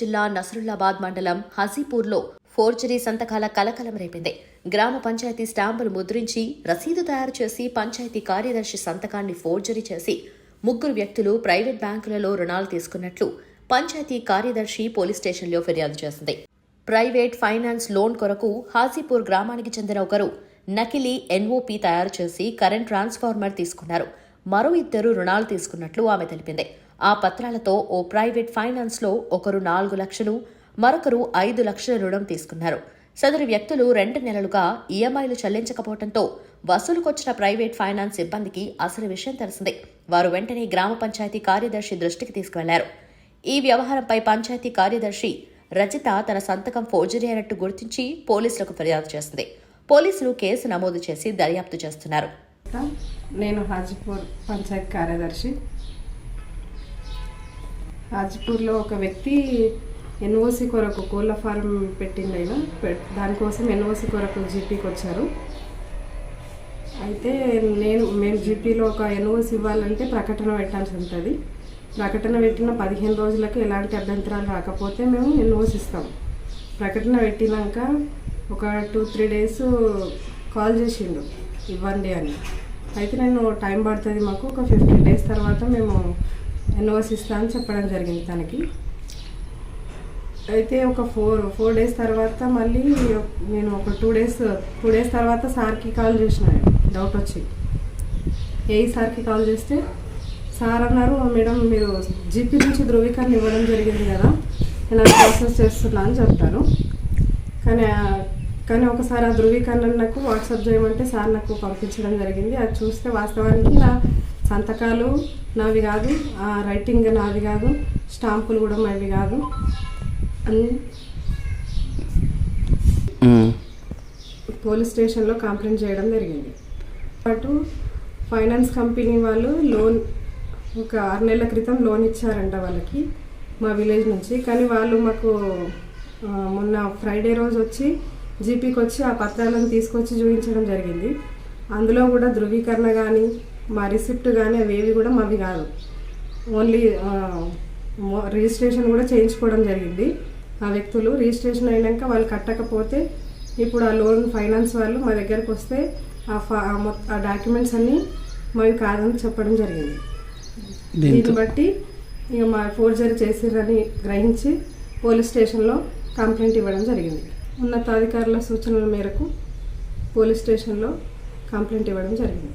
జిల్లా నసరుల్లాబాద్ మండలం హజీపూర్లో ఫోర్జరీ సంతకాల కలకలం రేపింది. గ్రామ పంచాయతీ స్టాంపులు ముద్రించి రసీదు తయారు చేసి పంచాయతీ కార్యదర్శి సంతకాన్ని ఫోర్జరీ చేసి ముగ్గురు వ్యక్తులు ప్రైవేట్ బ్యాంకులలో రుణాలు తీసుకున్నట్లు పంచాయతీ కార్యదర్శి పోలీస్ స్టేషన్లో ఫిర్యాదు చేసింది. ప్రైవేట్ ఫైనాన్స్ లోన్ కొరకు హాజీపూర్ గ్రామానికి చెందిన ఒకరు నకిలీ ఎన్ఓపి తయారు చేసి కరెంట్ ట్రాన్స్ఫార్మర్ తీసుకున్నారు. మరో ఇద్దరు రుణాలు తీసుకున్నట్లు ఆమె తెలిపింది. ఆ పత్రాలతో ఓ ప్రైవేట్ ఫైనాన్స్లో ఒకరు నాలుగు లక్షలు మరొకరు ఐదు లక్షల రుణం తీసుకున్నారు. సదరు వ్యక్తులు రెండు నెలలుగా ఈఎంఐలు చెల్లించకపోవడంతో వసూలుకొచ్చిన ప్రైవేట్ ఫైనాన్స్ సిబ్బందికి అసలు విషయం తెలిసింది. వారు వెంటనే గ్రామ పంచాయతీ కార్యదర్శి దృష్టికి తీసుకువెళ్ళారు. ఈ వ్యవహారంపై పంచాయతీ కార్యదర్శి రజిత తన సంతకం ఫోర్జరీ అయినట్టు గుర్తించి పోలీసులకు ఫిర్యాదు చేసింది. పోలీసులు కేసు నమోదు చేసి దర్యాప్తు చేస్తున్నారు. నేను హాజీపూర్ పంచాయత్ కార్యదర్శి. హాజీపూర్లో ఒక వ్యక్తి ఎన్ఓసి కొరకు కోళ్ళ ఫారం పెట్టింది ఆయన. పె- దానికోసం ఎన్ఓసి కొరకు జీపీకి వచ్చారు. అయితే నేను మేము జీపీలో ఒక ఎన్ఓసి ఇవ్వాలంటే ప్రకటన పెట్టాల్సి ఉంటుంది. ప్రకటన పెట్టిన పదిహేను రోజులకు ఎలాంటి అభ్యంతరాలు రాకపోతే మేము ఎన్ఓసి ఇస్తాం. ప్రకటన పెట్టినాక ఒక టూ త్రీ డేస్ కాల్ చేసిండు ఇవ్వండి అని. అయితే నేను టైం పడుతుంది మాకు ఒక ఫిఫ్టీన్ డేస్ తర్వాత మేము ఎన్ఓసి ఇస్తా అని చెప్పడం జరిగింది తనకి. అయితే ఒక ఫోర్ ఫోర్ డేస్ తర్వాత మళ్ళీ నేను ఒక టూ డేస్ టూ డేస్ తర్వాత సార్కి కాల్ చేసిన డౌట్ వచ్చి. ఏ సార్కి కాల్ చేస్తే సార్ అన్నారు మేడం మీరు జీపీ నుంచి ధృవీకరణ ఇవ్వడం జరిగింది కదా నేను అది ప్రాసెస్ చేస్తున్నా అని చెప్తాను కానీ కానీ ఒకసారి ఆ ధృవీకరణ నాకు వాట్సాప్ చేయమంటే సార్ నాకు పంపించడం జరిగింది. అది చూస్తే వాస్తవానికి నా సంతకాలు నావి కాదు ఆ రైటింగ్ నాది కాదు స్టాంపులు కూడా మావి కాదు. అన్ని పోలీస్ స్టేషన్లో కంప్లైంట్ చేయడం జరిగింది. పాటు ఫైనాన్స్ కంపెనీ వాళ్ళు లోన్ ఒక ఆరు నెలల క్రితం లోన్ ఇచ్చారంట వాళ్ళకి మా విలేజ్ నుంచి. కానీ వాళ్ళు మాకు మొన్న ఫ్రైడే రోజు వచ్చి జీపీకి వచ్చి ఆ పత్రాలను తీసుకొచ్చి చూపించడం జరిగింది. అందులో కూడా ధృవీకరణ కానీ మా రిసిప్ట్ కానీ అవి ఏవి కూడా మావి కాదు. ఓన్లీ రిజిస్ట్రేషన్ కూడా చేయించుకోవడం జరిగింది. ఆ వ్యక్తులు రిజిస్ట్రేషన్ అయినాక వాళ్ళు కట్టకపోతే ఇప్పుడు ఆ లోన్ ఫైనాన్స్ వాళ్ళు మా దగ్గరకు వస్తే ఆ ఫా ఆ మొత్త ఆ డాక్యుమెంట్స్ అన్నీ మావి కాదని చెప్పడం జరిగింది. దీన్ని బట్టి ఇక మా ఫోర్జరీ చేసిరని గ్రహించి పోలీస్ స్టేషన్లో కంప్లైంట్ ఇవ్వడం జరిగింది. ఉన్నతాధికారుల సూచనల మేరకు పోలీస్ స్టేషన్లో కంప్లైంట్ ఇవ్వడం జరిగింది.